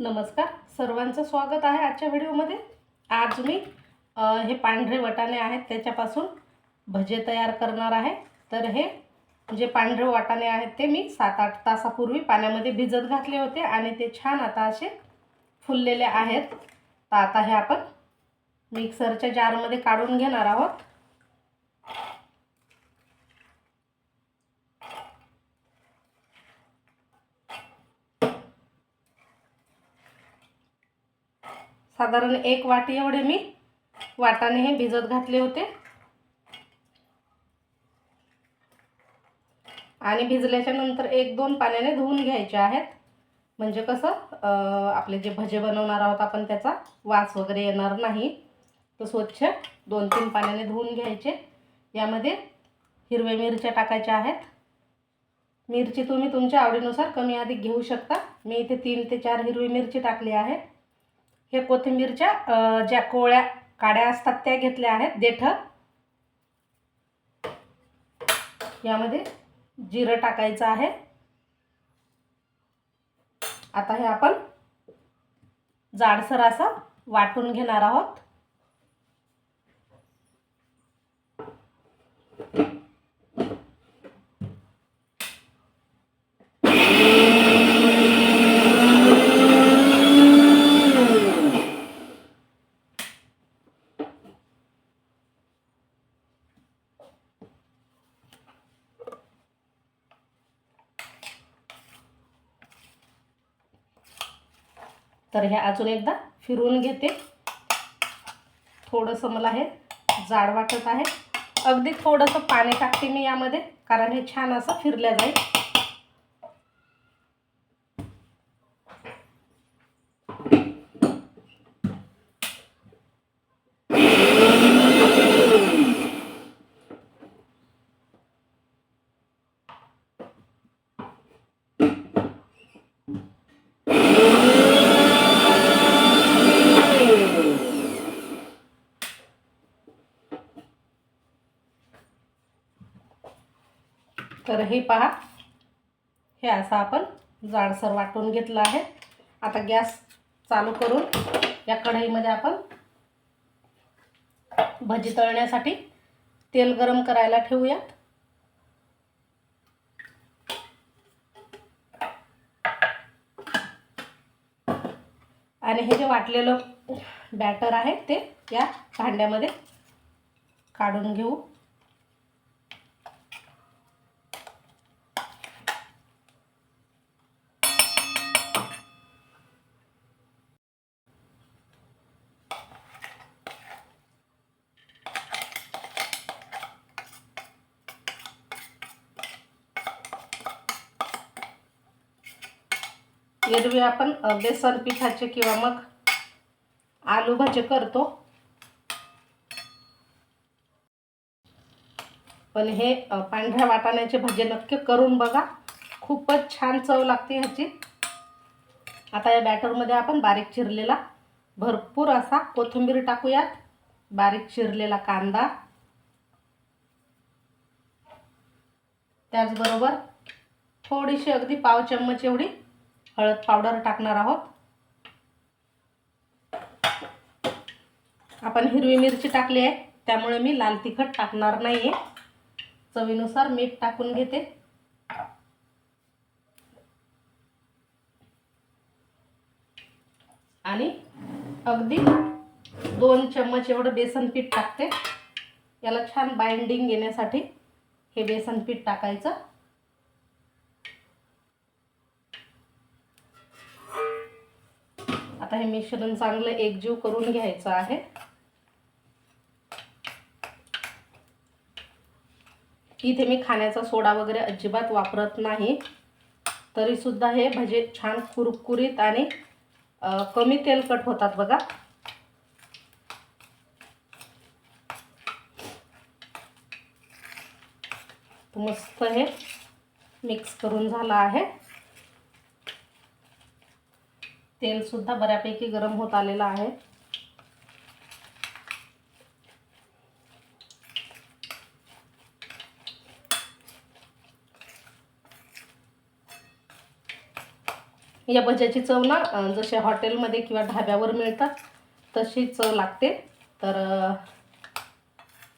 नमस्कार. सर्वांचं स्वागत आहे आजच्या व्हिडिओमध्ये. आज मी हे पांढरे वाटाणे आहेत त्याच्यापासून भजे तयार करणार आहे. तर हे जे पांढरे वाटाणे आहेत ते मी सात आठ तासापूर्वी पाण्यामध्ये भिजत घातले होते आणि ते छान आता असे फुललेले आहेत. तर आता हे आपण मिक्सरच्या जारमध्ये काढून घेणार आहोत. साधारण एक वाटी एवढे मी वाटाणे हे भिजत घातले होते. आणि भिजल्याच्या नंतर एक दोन पाण्याने धुवून घ्यायचे आहेत. म्हणजे कसं आपले जे भजे बनवणार आहोत आपण त्याचा वास वगैरे येणार नाही. तर स्वच्छ दोन तीन पाण्याने धुवून घ्यायचे. यामध्ये हिरव्या मिरच्या टाकायच्या आहेत. मिरची तुम्ही तुमच्या आवडीनुसार कमी अधिक घेऊ शकता. मी इथे तीन ते चार हिरवी मिरची टाकली आहे. हे कोथिंबीरच्या ज्या कोळ्या काड्या असतात त्या घेतल्या आहेत. देठ. यामध्ये जिरं टाकायचं आहे. आता हे आपण जाडसर असं वाटून घेणार आहोत. तर हे अजून एकदा फिरवून घेते. थोडंसं मला हे जाड वाटत आहे. अगदी थोडंसं पाणी टाकते मी यामध्ये कारण हे छान असं फिरलं जाईल तर हे पहा. हे असं आपण जाडसर वाटून घेतलं आहे. आता गॅस चालू करून या कढईमध्ये आपण भजी तळण्यासाठी तेल गरम करायला ठेवूयात. आणि हे जे वाटलेलं बॅटर आहे ते या भांड्यामध्ये काढून घेऊ. एरवी आपण बेसन पिठाचे किंवा मग आलू भजे करतो. पण हे पांढऱ्या वाटाण्याचे भजे नक्की करून बघा. खूपच छान चव लागते ह्याची. आता या बॅटरमध्ये आपण बारीक चिरलेला भरपूर असा कोथिंबीर टाकूयात. बारीक चिरलेला कांदा. त्याचबरोबर थोडीशी अगदी पाव चम्मच एवढी हळद पावडर टाकणार आहोत. आपण हिरवी मिरची टाकली आहे. त्यामुळे मी लाल तिखट टाकणार नाही आहे चवीनुसार मीठ टाकून घेते. आणि अगदी दोन चम्मच एवढं बेसन पीठ टाकते. याला छान बाइंडिंग येण्यासाठी हे बेसन पीठ टाकायचं. आता हे मिश्रण चांगलं एकजीव करून घ्यायचं आहे. इथे मी खाण्याचा सोडा वगैरे अजिबात वापरत नाही. तरी सुद्धा हे भजे छान कुरकुरीत आणि कमी तेलकट होतात बघा. मस्त हे मिक्स करून झालं आहे. तेलसुद्धा बऱ्यापैकी गरम होत आलेलं आहे. या भज्याची चव ना जसे हॉटेलमध्ये किंवा ढाब्यावर मिळतात तशी चव लागते. तर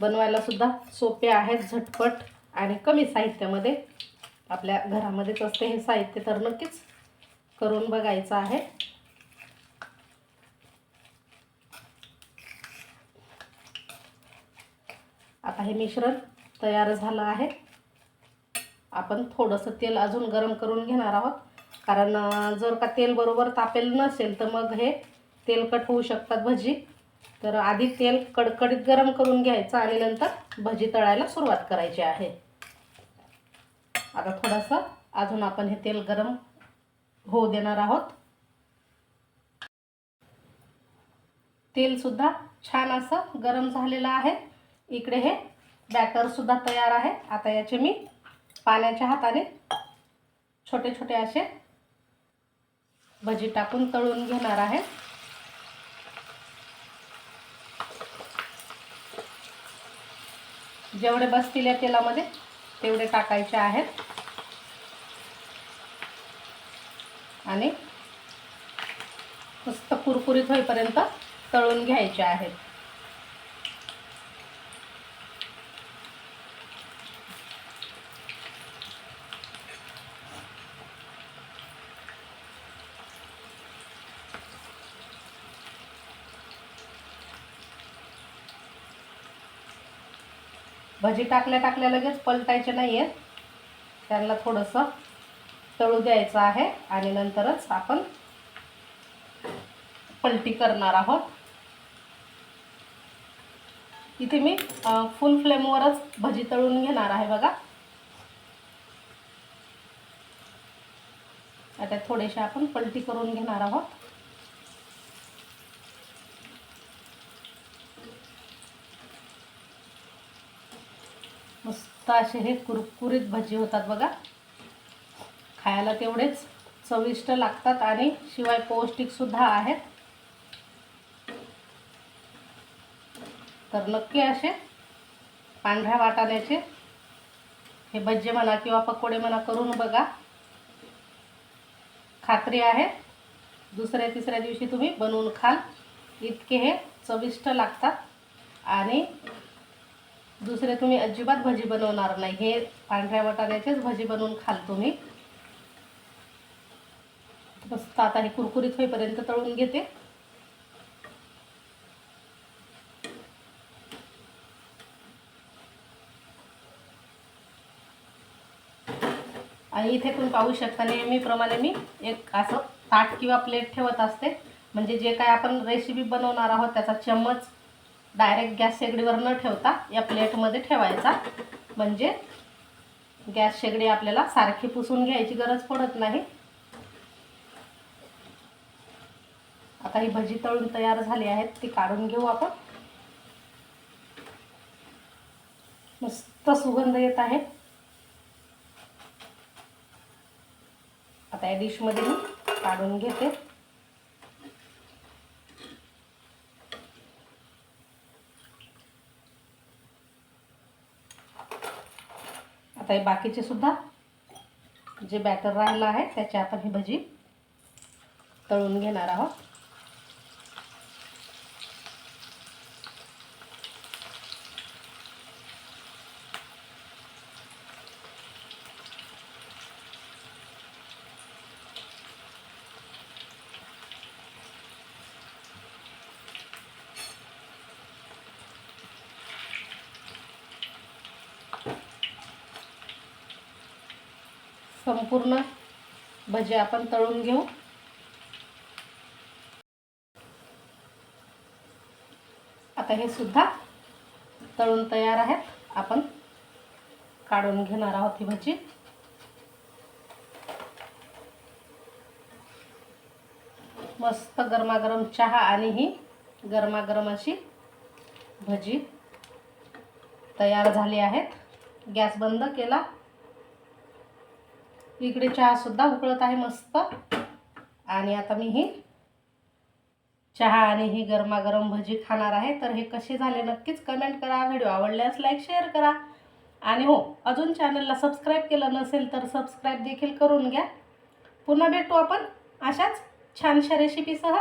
बनवायला सुद्धा सोपे आहेत झटपट आणि कमी साहित्यामध्ये. आपल्या घरामध्येच असते हे साहित्य तर नक्कीच. करून बघायचं आहे. आता हे मिश्रण तयार झालं आहे. आपण थोडंसं तेल अजून गरम करून घेणार आहोत. कारण जर का तेल बरोबर तापेल नसेल तर मग हे तेलकट होऊ शकतात भजी. तर आधी तेल कडकडीत गरम करून घ्यायचं आणि नंतर भजी तळायला सुरुवात करायची आहे. आता थोडंसं अजून आपण हे तेल गरम होऊ देणार आहोत. तेलसुद्धा छान असं गरम झालेलं आहे. इकडे हे बॅटरसुद्धा तयार आहे. आता याचे मी पाण्याच्या हाताने छोटे छोटे असे भजी टाकून तळून घेणार आहे. जेवढे बसतील या तेलामध्ये तेवढे टाकायचे आहेत. आणि मस्त कुरकुरीत होईपर्यंत तळून घ्यायचे आहेत. भजी टाकल्या टाकल्या लगेच पलटायचे नाही आहेत त्यांना थोडंसं तळू द्यायचं आहे आणि नंतरच आपण पलटी करणार आहोत. इथे मी फुल फ्लेमवरच भजी तळून घेणार आहे बघा. आता थोडेसे आपण पलटी करून घेणार आहोत. मस्त असे हे कुरकुरीत भजी होतात बघा. खायला तेवढेच चविष्ट लागतात आणि शिवाय पौष्टिकसुद्धा आहेत. तर नक्की असे पांढऱ्या वाटाण्याचे हे भज्जे म्हणा किंवा पकोडे म्हणा करून बघा. खात्री आहे दुसऱ्या तिसऱ्या दिवशी तुम्ही बनवून खाल. इतके हे चविष्ट लागतात. आणि दुसरे तुम्ही अजिबात भजी बनवणार नाही. हे पांढऱ्या वाटाण्याचेच भजी बनवून खाल तुम्ही. मस्त आता हे कुरकुरीत होईपर्यंत तळून घेते. आणि इथे पण पाहू शकता नेहमीप्रमाणे मी एक असं ताट किंवा प्लेट ठेवत असते. म्हणजे जे काय आपण रेसिपी बनवणार आहोत त्याचा चम्मच डायरेक्ट गॅस शेगडीवर न ठेवता या प्लेटमध्ये ठेवायचा. म्हणजे गॅस शेगडी आपल्याला सारखी पुसून घ्यायची गरज पडत नाही. आता ही भजी तळून तयार झाली आहेत ती काढून घेऊ आपण. मस्त सुगंध येत आहे. आता या डिशमध्ये मी काढून घेते. आता हे बाकीचे सुद्धा जे बॅटर राहिलं आहे त्याचे आपण ही भजी तळून घेणार आहोत. संपूर्ण भजी आपण तळून घेऊ. आता हे सुद्धा तळून तयार आहेत. आपण काढून घेणार आहोत ही भजी. मस्त गरमागरम चहा आणि ही गरमागरम अशी भजी तयार झाली आहेत. गॅस बंद केला. इकडे चहासुद्धा उकळत आहे मस्त. आणि आता मी ही चहा आणि ही गरमागरम भजी खाणार आहे. तर हे कसे झाले नक्कीच कमेंट करा. व्हिडिओ आवडल्यास लाईक शेअर करा. आणि हो अजून चॅनलला सबस्क्राईब केलं नसेल तर सबस्क्राईब देखील करून घ्या. पुन्हा भेटू आपण अशाच छानशा रेसिपीसह